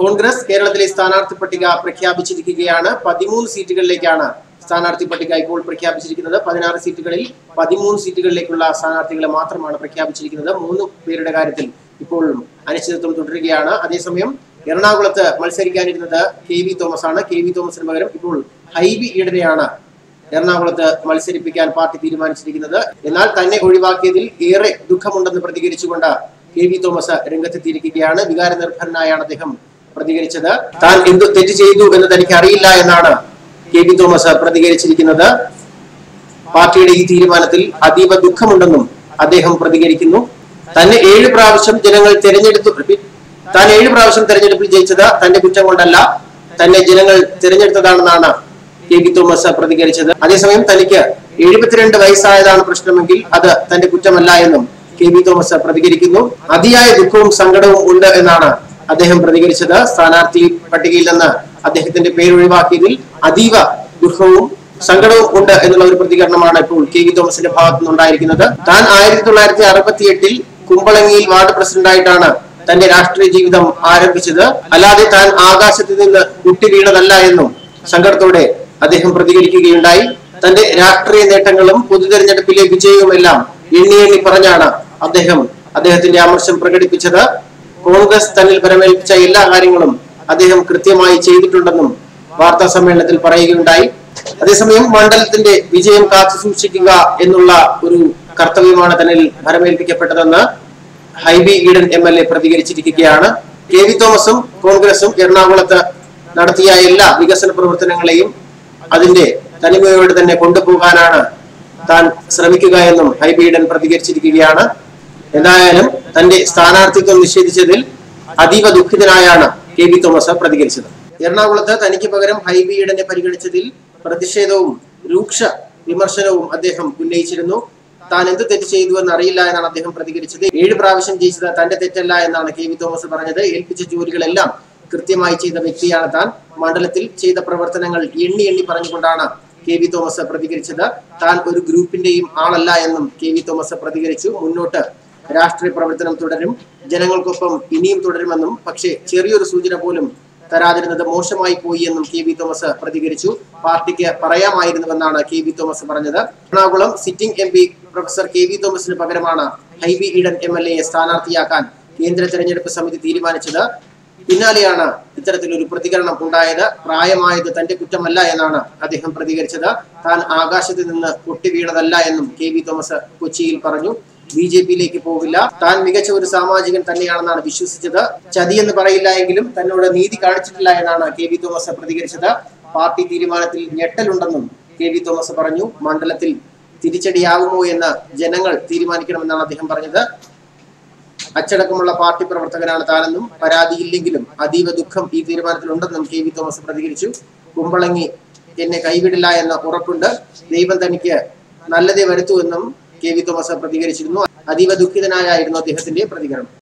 കോൺഗ്രസ് കേരളത്തിലെ സ്ഥാനാർത്ഥി പട്ടിക പ്രഖ്യാപിച്ചിരിക്കുകയാണ്. പതിമൂന്ന് സീറ്റുകളിലേക്കാണ് സ്ഥാനാർത്ഥി പട്ടിക ഇപ്പോൾ പ്രഖ്യാപിച്ചിരിക്കുന്നത്. പതിനാറ് സീറ്റുകളിൽ പതിമൂന്ന് സീറ്റുകളിലേക്കുള്ള സ്ഥാനാർത്ഥികളെ മാത്രമാണ് പ്രഖ്യാപിച്ചിരിക്കുന്നത്. മൂന്ന് പേരുടെ കാര്യത്തിൽ ഇപ്പോൾ അനിശ്ചിതത്വം തുടരുകയാണ്. അതേസമയം എറണാകുളത്ത് മത്സരിക്കാനിരുന്നത് കെ വി തോമസ് ആണ് കെ വി തോമസിന് പകരം ഇപ്പോൾ ഹൈബി ഈഡനെയാണ് എറണാകുളത്ത് മത്സരിപ്പിക്കാൻ പാർട്ടി തീരുമാനിച്ചിരിക്കുന്നത്. എന്നാൽ തന്നെ ഒഴിവാക്കിയതിൽ ഏറെ ദുഃഖമുണ്ടെന്ന് പ്രതികരിച്ചുകൊണ്ട് കെ വി തോമസ് രംഗത്തെത്തിയിരിക്കുകയാണ്. വികാര നിർഭരനായാണ് അദ്ദേഹം പ്രതികരിച്ചത്. താൻ എന്ത് തെറ്റ് ചെയ്തു എന്ന് തനിക്ക് അറിയില്ല എന്നാണ് കെ ബി തോമസ് പ്രതികരിച്ചിരിക്കുന്നത്. പാർട്ടിയുടെ ഈ തീരുമാനത്തിൽ അതീവ ദുഃഖമുണ്ടെന്നും അദ്ദേഹം പ്രതികരിക്കുന്നു. തന്നെ ഏഴ് പ്രാവശ്യം ജനങ്ങൾ തിരഞ്ഞെടുത്തു താൻ ഏഴ് പ്രാവശ്യം തെരഞ്ഞെടുപ്പിൽ ജയിച്ചത് തന്റെ കുറ്റം കൊണ്ടല്ല തന്നെ ജനങ്ങൾ തിരഞ്ഞെടുത്തതാണെന്നാണ് കെ ബി തോമസ് പ്രതികരിച്ചത്. അതേസമയം തനിക്ക് എഴുപത്തിരണ്ട് വയസ്സായതാണ് പ്രശ്നമെങ്കിൽ അത് തന്റെ കുറ്റമല്ല എന്നും കെ ബി തോമസ് പ്രതികരിക്കുന്നു. അതിയായ ദുഃഖവും സങ്കടവും ഉണ്ട് എന്നാണ് അദ്ദേഹം പ്രതികരിച്ചത് സ്ഥാനാർത്ഥി പട്ടികയിൽ നിന്ന് അദ്ദേഹത്തിന്റെ പേര് ഒഴിവാക്കിയതിൽ അതീവ ദുഃഖവും സങ്കടവും ഉണ്ട് എന്നുള്ള ഒരു പ്രതികരണമാണ് ഇപ്പോൾ കെ വി തോമസിന്റെ ഭാഗത്തു നിന്നുണ്ടായിരിക്കുന്നത് താൻ ആയിരത്തി തൊള്ളായിരത്തി അറുപത്തി എട്ടിൽ കുമ്പളങ്ങിയിൽ വാർഡ് പ്രസിഡന്റായിട്ടാണ് തന്റെ രാഷ്ട്രീയ ജീവിതം ആരംഭിച്ചത്. അല്ലാതെ താൻ ആകാശത്ത് നിന്ന് കുട്ടി വീണതല്ല എന്നും സങ്കടത്തോടെ അദ്ദേഹം പ്രതികരിക്കുകയുണ്ടായി. തന്റെ രാഷ്ട്രീയ നേട്ടങ്ങളും പൊതു തെരഞ്ഞെടുപ്പിലെ വിജയവുമെല്ലാം എണ്ണി എണ്ണി പറഞ്ഞാണ് അദ്ദേഹം അദ്ദേഹത്തിന്റെ ആമർശം പ്രകടിപ്പിച്ചത്. കോൺഗ്രസ് തന്നിൽ പരമേൽപ്പിച്ച എല്ലാ കാര്യങ്ങളും അദ്ദേഹം കൃത്യമായി ചെയ്തിട്ടുണ്ടെന്നും വാർത്താ സമ്മേളനത്തിൽ പറയുകയുണ്ടായി. അതേസമയം മണ്ഡലത്തിന്റെ വിജയം കാത്തു സൂക്ഷിക്കുക എന്നുള്ള ഒരു കർത്തവ്യമാണ് തന്നിൽ ഭരമേൽപ്പിക്കപ്പെട്ടതെന്ന് Hibi Eden M L A പ്രതികരിച്ചിരിക്കുകയാണ്. K V തോമസും കോൺഗ്രസും എറണാകുളത്ത് നടത്തിയ എല്ലാ വികസന പ്രവർത്തനങ്ങളെയും അതിന്റെ തനിമയോട് തന്നെ കൊണ്ടുപോകാനാണ് താൻ ശ്രമിക്കുക എന്നും ഹൈബി ഈഡൻ പ്രതികരിച്ചിരിക്കുകയാണ്. എന്തായാലും തന്റെ സ്ഥാനാർത്ഥിത്വം നിഷേധിച്ചതിൽ അതീവ ദുഃഖിതനായാണ് കെ വി തോമസ് പ്രതികരിച്ചത്. എറണാകുളത്ത് തനിക്ക് പകരം ഹൈബി ഈഡനെ പരിഗണിച്ചതിൽ പ്രതിഷേധവും രൂക്ഷ വിമർശനവും അദ്ദേഹം ഉന്നയിച്ചിരുന്നു. താൻ എന്ത് തെറ്റ് ചെയ്തു എന്ന് അറിയില്ല എന്നാണ് അദ്ദേഹം പ്രതികരിച്ചത്. ഏഴ് പ്രാവശ്യം ജയിച്ചത് തന്റെ തെറ്റല്ല എന്നാണ് കെ വി തോമസ് പറഞ്ഞത്. ഏൽപ്പിച്ച ജോലികളെല്ലാം കൃത്യമായി ചെയ്ത വ്യക്തിയാണ് താൻ. മണ്ഡലത്തിൽ ചെയ്ത പ്രവർത്തനങ്ങൾ എണ്ണി എണ്ണി പറഞ്ഞുകൊണ്ടാണ് കെ വി തോമസ് പ്രതികരിച്ചത്. താൻ ഒരു ഗ്രൂപ്പിന്റെയും ആളല്ല എന്നും കെ വി തോമസ് പ്രതികരിച്ചു. മുന്നോട്ട് രാഷ്ട്രീയ പ്രവർത്തനം തുടരും ജനങ്ങൾക്കൊപ്പം ഇനിയും തുടരുമെന്നും പക്ഷേ ചെറിയൊരു സൂചന പോലും തരാതിരുന്നത് മോശമായി പോയി എന്നും കെ വി തോമസ് പ്രതികരിച്ചു. പാർട്ടിക്ക് പറയാമായിരുന്നുവെന്നാണ് കെ വി തോമസ് പറഞ്ഞത്. Ernakulam sitting M P professor K V തോമസിന് പകരമാണ് ഹൈബി ഈഡൻ എം എൽ എയെ സ്ഥാനാർത്ഥിയാക്കാൻ കേന്ദ്ര തെരഞ്ഞെടുപ്പ് സമിതി തീരുമാനിച്ചത്. പിന്നാലെയാണ് ഇത്തരത്തിലൊരു പ്രതികരണം ഉണ്ടായത് പ്രായമായത് തന്റെ കുറ്റമല്ല എന്നാണ് അദ്ദേഹം പ്രതികരിച്ചത്. താൻ ആകാശത്ത് നിന്ന് പൊട്ടി വീണതല്ല എന്നും കെ വി തോമസ് കൊച്ചിയിൽ പറഞ്ഞു. ബി ജെ പിയിലേക്ക് പോകില്ല താൻ മികച്ച ഒരു സാമാജികൻ തന്നെയാണെന്നാണ് വിശ്വസിച്ചത്. ചതി എന്ന് പറയില്ല എങ്കിലും തന്നോട് നീതി കാണിച്ചിട്ടില്ല എന്നാണ് കെ വി തോമസ് പ്രതികരിച്ചത്. പാർട്ടി തീരുമാനത്തിൽ ഞെട്ടലുണ്ടെന്നും കെ വി തോമസ് പറഞ്ഞു. മണ്ഡലത്തിൽ തിരിച്ചടിയാകുമോ എന്ന് ജനങ്ങൾ തീരുമാനിക്കണമെന്നാണ് അദ്ദേഹം പറഞ്ഞത്. അച്ചടക്കമുള്ള പാർട്ടി പ്രവർത്തകനാണ് താനെന്നും പരാതിയില്ലെങ്കിലും അതീവ ദുഃഖം ഈ തീരുമാനത്തിലുണ്ടെന്നും കെ വി തോമസ് പ്രതികരിച്ചു. കുമ്പളങ്ങി എന്നെ കൈവിടില്ല എന്ന ഉറപ്പുണ്ട്. ദൈവം തനിക്ക് നല്ലതേ വരുത്തൂ എന്നും കെ വി തോമസ് പ്രതികരിച്ചിരുന്നു. അതീവ ദുഃഖിതനായായിരുന്നു അദ്ദേഹത്തിന്റെ പ്രതികരണം.